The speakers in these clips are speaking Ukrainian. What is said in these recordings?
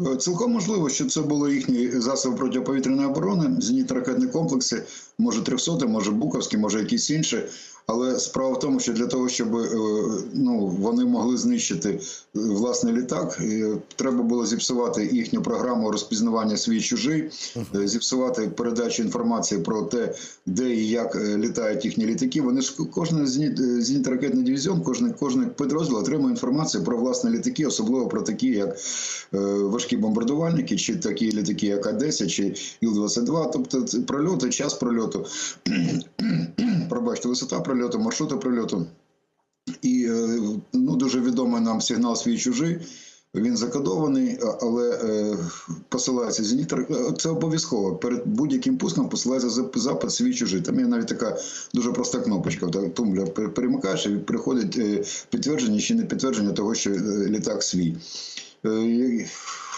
Е, Цілком можливо, що це були їхні засоби протиповітряної оборони, зенітно-ракетні комплекси, може 300, може Буковські, може якісь інші. Але справа в тому, що для того, щоб е, ну, вони могли знищити е, власний літак, е, треба було зіпсувати їхню програму розпізнавання свій чужий, зіпсувати передачу інформації про те, де і як літають їхні літаки. Вони ж кожен зеніт- е, зенітно-ракетний дивізіон, кожен, кожен підрозділ отримує інформацію про власні літаки, особливо про такі, як важкі бомбардувальники, чи такі літаки, як А-10 чи Іл-22. Тобто прольоти, час прольоту, пробачте, висота прольоту, маршрути прольоту. І е, ну, дуже відомий нам сигнал свій чужий. Він закодований, але е, посилається зеніт. е, Це обов'язково. Перед будь-яким пуском посилається зап- запит свій чужий. Там є навіть така дуже проста кнопочка. Тумбля перемикаєш і приходить підтвердження чи не підтвердження того, що літак свій.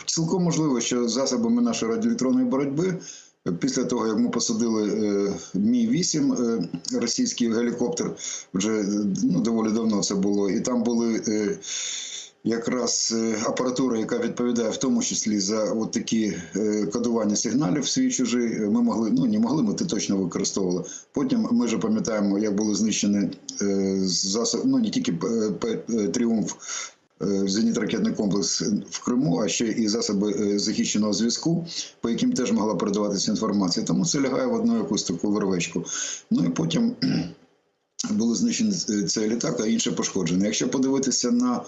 Цілком можливо, що засобами нашої радіоелектронної боротьби. Після того, як ми посадили е, Мі-8, е, російський гелікоптер, вже е, ну, доволі давно це було, і там були якраз апаратура, яка відповідає в тому числі за от такі кодування сигналів свій чужий. Ми могли, ну не могли, ми це точно використовували. Потім ми вже пам'ятаємо, як були знищені засоби, ну не тільки тріумф. Е, Зенітно-ракетний комплекс в Криму, а ще і засоби е, захищеного зв'язку, по яким теж могла передаватися інформація. Тому це лягає в одну якусь таку вервечку. Ну і потім були знищені е, цей літак, а інше пошкоджено. Якщо подивитися на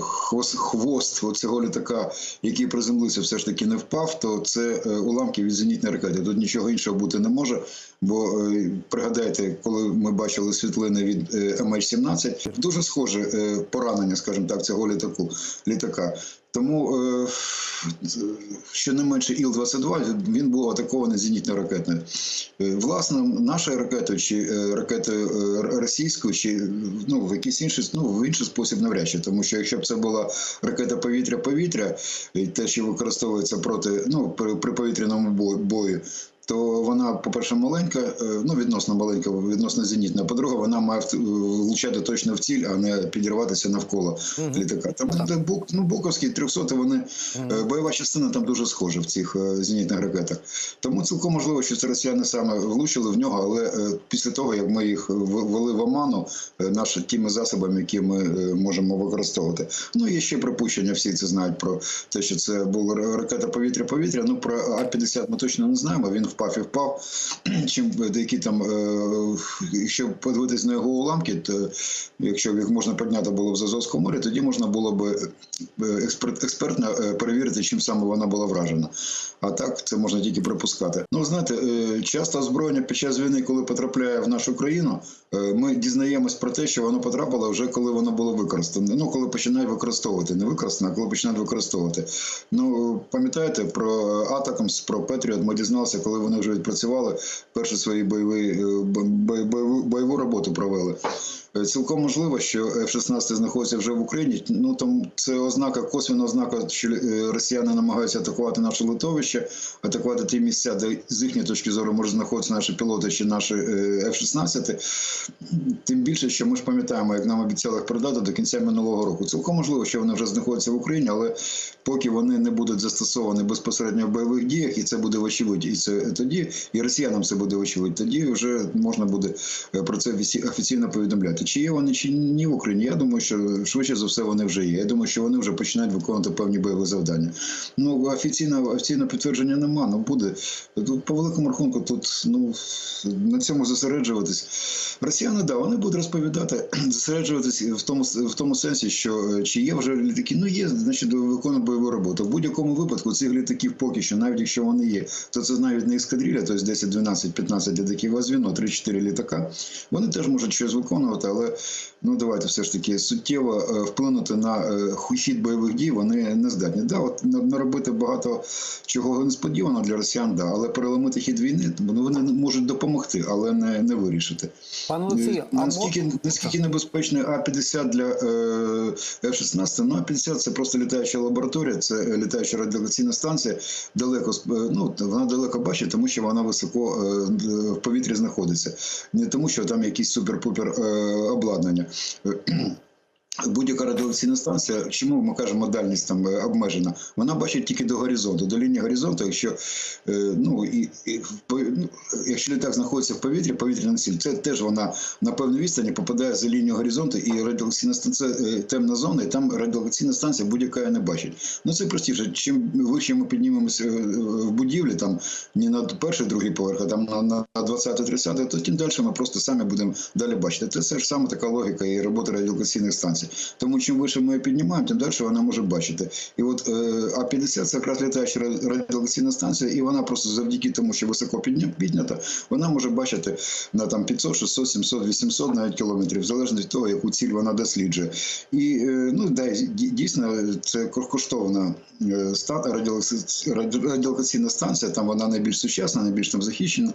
хвост, хвост цього літака, який приземлився, все ж таки не впав, то це е, уламки від зенітної ракети. Тут нічого іншого бути не може. Бо е, пригадайте, коли ми бачили світлини від е, MH17, дуже схоже е, поранення, скажімо так, цього літаку літака. Тому е, щонайменше Іл-22 він був атакований зенітною ракетною. Е, Власне, нашою ракетою чи е, ракетою російською, чи ну, в якийсь інший, ну, в інший спосіб навряд чи. Тому що якщо б це була ракета повітря-повітря, і те, що використовується проти ну, при повітряному бою, то вона, по-перше, маленька, е, ну відносно маленька, відносно зенітна. По-друге, вона має в- влучати точно в ціль, а не підірватися навколо літака. Там бук, ну, буковські 300 вони е, бойова частина там дуже схожа в цих е, зенітних ракетах. Тому цілком можливо, що це росіяни саме влучили в нього, але після того як ми їх в- ввели в оману наші тими засобами, які ми можемо використовувати. Ну є ще припущення, всі це знають про те, що це була ракета повітря-повітря. Ну про А-50 ми точно не знаємо. Він впав і впав. Чим деякі там, е, якщо подивитись на його уламки, то якщо б їх можна підняти було в Азовському морі, тоді можна було б е, експерт, експертно е, перевірити, чим саме вона була вражена. А так це можна тільки припускати. Ну знаєте, е, часто озброєння під час війни, коли потрапляє в нашу країну, е, ми дізнаємось про те, що воно потрапило вже коли воно було використане. Ну коли починають використовувати, не використане, а коли починають використовувати. Ну пам'ятаєте про Атакамс, про Петріот, ми дізналися, коли вони вже відпрацювали перші свої бойові е, бо- бо- бойову, бойову роботу провели. Е, Цілком можливо, що F-16 знаходиться вже в Україні. Ну там це ознака, косвіна ознака, що е, росіяни намагаються атакувати наше литовище, атакувати ті місця, де з їхньої точки зору можуть знаходитися наші пілоти чи наші е, F-16. Тим більше, що ми ж пам'ятаємо, як нам обіцяли їх передати до кінця минулого року. Цілком можливо, що вони вже знаходяться в Україні, але поки вони не будуть застосовані безпосередньо в бойових діях, і це буде вочевидь, і це тоді, і росіянам це буде вочевидь, тоді вже можна буде е, про це офіційно повідомляти. Чи є вони, чи ні в Україні? Я думаю, що швидше за все вони вже є. Я думаю, що вони вже починають виконувати певні бойові завдання. Ну офіційного офіційного підтвердження нема. Ну буде по великому рахунку. Тут ну на цьому зосереджуватись. Росіяни, да, вони будуть розповідати, зосереджуватись в тому в тому сенсі, що е, чи є вже літаки. Ну є, значить, виконують бойову роботу. В будь-якому випадку цих літаків поки що, навіть якщо вони є, то це навіть не ескадрилля, тобто 10, 12, 15 літаків, а звіно, 3-4 літака. Вони теж можуть щось виконувати, але ну давайте все ж таки суттєво е, вплинути на е, хід бойових дій вони не здатні. Да, от на- наробити багато чого несподівано для росіян, да, але переламити хід війни ну, вони можуть допомогти, але не, не вирішити. Пане а Наскільки, мо- наскільки небезпечний А-50 для е, F-16? Ну, А-50 це просто літаюча лабораторія, це е, літаюча радіолокаційна станція. Далеко, е, ну, вона далеко бачить, тому що вона високо е, в повітрі знаходиться. Не тому, що там якісь супер-пупер е, обладнання. Будь-яка радіолокаційна станція, чому ми кажемо дальність там е, обмежена? Вона бачить тільки до горизонту, до лінії горизонту, якщо е, ну і, і ну, якщо літак знаходиться в повітрі, повітряна ціль, це теж вона на певній відстані попадає за лінію горизонту, і радіолокаційна станція е, темна зона, і там радіолокаційна станція будь-яка не бачить. Ну це простіше. Чим вище ми піднімемося в будівлі, там не на перший, другий поверх, а там на, на 20-30, то тим далі ми просто самі будемо далі бачити. Це, це ж саме така логіка і роботи радіолокаційних станцій. Тому чим вище ми її піднімаємо, тим далі вона може бачити. І от е, А-50 це якраз літаюча радіолокаційна станція, і вона просто завдяки тому, що високо піднята, вона може бачити на там 500, 600, 700, 800 навіть кілометрів, залежно від того, яку ціль вона досліджує. І е, ну дійсно це коштовна е, радіолокаційна станція, там вона найбільш сучасна, найбільш там захищена.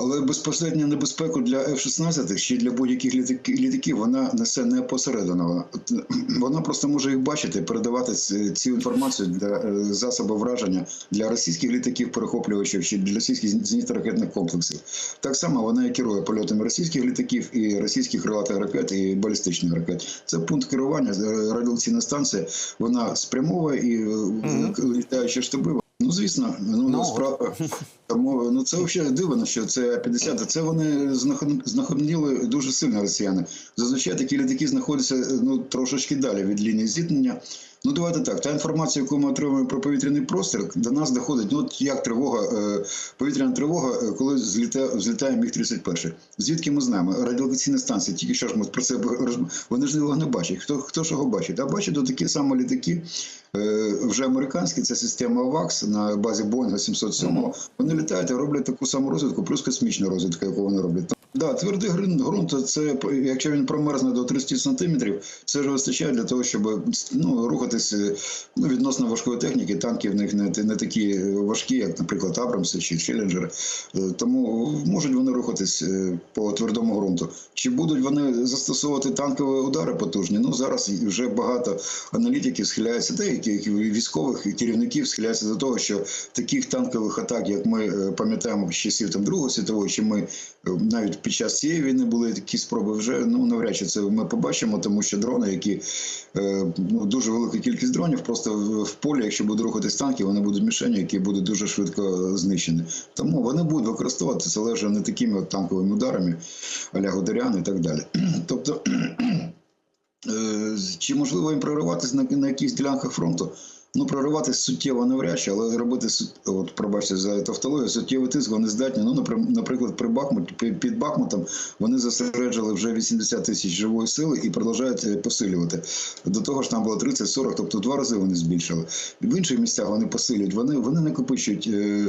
Але безпосередньо небезпеку для F-16 чи для будь-яких літак- літаків вона несе не посередино. Вона просто може їх бачити, передавати цю інформацію для е, засобу враження для російських літаків, перехоплювачів чи для російських зенітно-ракетних комплексів. Так само вона і керує польотами російських літаків і російських крилатих ракет і балістичних ракет. Це пункт керування. е, Радіолокаційна станція вона спрямовує і е, літаючі штаби. Ну звісно, ну, Ну, справа. Тому ну це взагалі дивно, що це 50. Це вони знаход- дуже сильно росіяни. Зазвичай такі літаки знаходяться ну трошечки далі від лінії зіткнення. Ну давайте так. Та інформація, яку ми отримуємо про повітряний простір, до нас доходить. Ну от як тривога, е, повітряна тривога, е, коли злітає, взлітає міг 31 Звідки ми знаємо? Радіолокаційна станція, тільки що ж ми про це вони ж його не бачать. Хто хто ж його бачить? А бачать до такі самі літаки. е, Вже американські, це система ВАКС на базі Боїнга 707. Вони літають і роблять таку саму розвідку, плюс космічну розвідку, яку вони роблять. Да, твердий ґрунт, це якщо він промерзне до 30 сантиметрів, це ж вистачає для того, щоб ну, рухатись е, ну, відносно важкої техніки. Танки в них не, не такі важкі, як, наприклад, Абрамси чи Челленджери. Е, Тому можуть вони рухатись е, по твердому ґрунту. Чи будуть вони застосовувати танкові удари потужні? Ну зараз вже багато аналітиків схиляються, деякі військових і керівників схиляються до того, що таких танкових атак, як ми пам'ятаємо з часів там Другої світової, чи ми навіть під час цієї війни були такі спроби, вже ну навряд чи це ми побачимо, тому що дрони, які е, ну, дуже велика кількість дронів, просто в, полі, якщо будуть рухатись танки, вони будуть мішені, які будуть дуже швидко знищені. Тому вони будуть використовуватися, але не такими от танковими ударами, аля Гудерян і так далі. Тобто. Е, Чи можливо їм прориватися на, на якихось ділянках фронту? Ну, прориватися суттєво навряд чи, але робити сут- от, пробачте за тавтологію, суттєвий тиск вони здатні. Ну, наприклад, при Бахмуті, під- Бахмутом вони зосереджили вже 80 тисяч живої сили і продовжують е, посилювати. До того ж, там було 30-40, тобто два рази вони збільшили. В інших місцях вони посилюють. Вони, вони накопичують, е,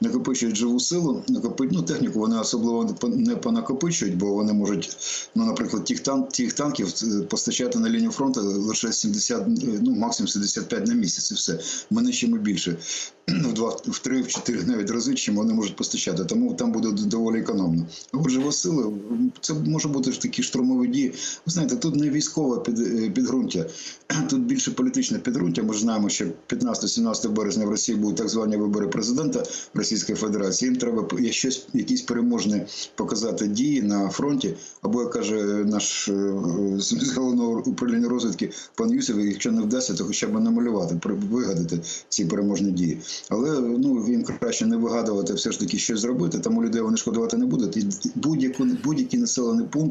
накопичують живу силу, накопи... ну, техніку вони особливо не понакопичують, бо вони можуть, ну, наприклад, тих, тан... тих танків е, постачати на лінію фронту лише 70, е, ну, максимум 75 на місяць і все. Ми нищимо більше. В два, в три, в чотири навіть рази, чим вони можуть постачати. Тому там буде доволі економно. Отже, сили, це може бути ж такі штурмові дії. Ви знаєте, тут не військове під, е, підґрунтя, тут більше політичне підґрунтя. Ми ж знаємо, що 15-17 березня в Росії будуть так звані вибори президента Російської Федерації. Їм треба щось, якісь переможні показати дії на фронті. Або як каже наш е, з головного управління розвідки пан Юсів, якщо не вдасться, то хоча б намалювати, вигадати ці переможні дії. Але ну він краще не вигадувати, все ж таки щось зробити, тому людей вони шкодувати не будуть. І будь-яку будь-який населений пункт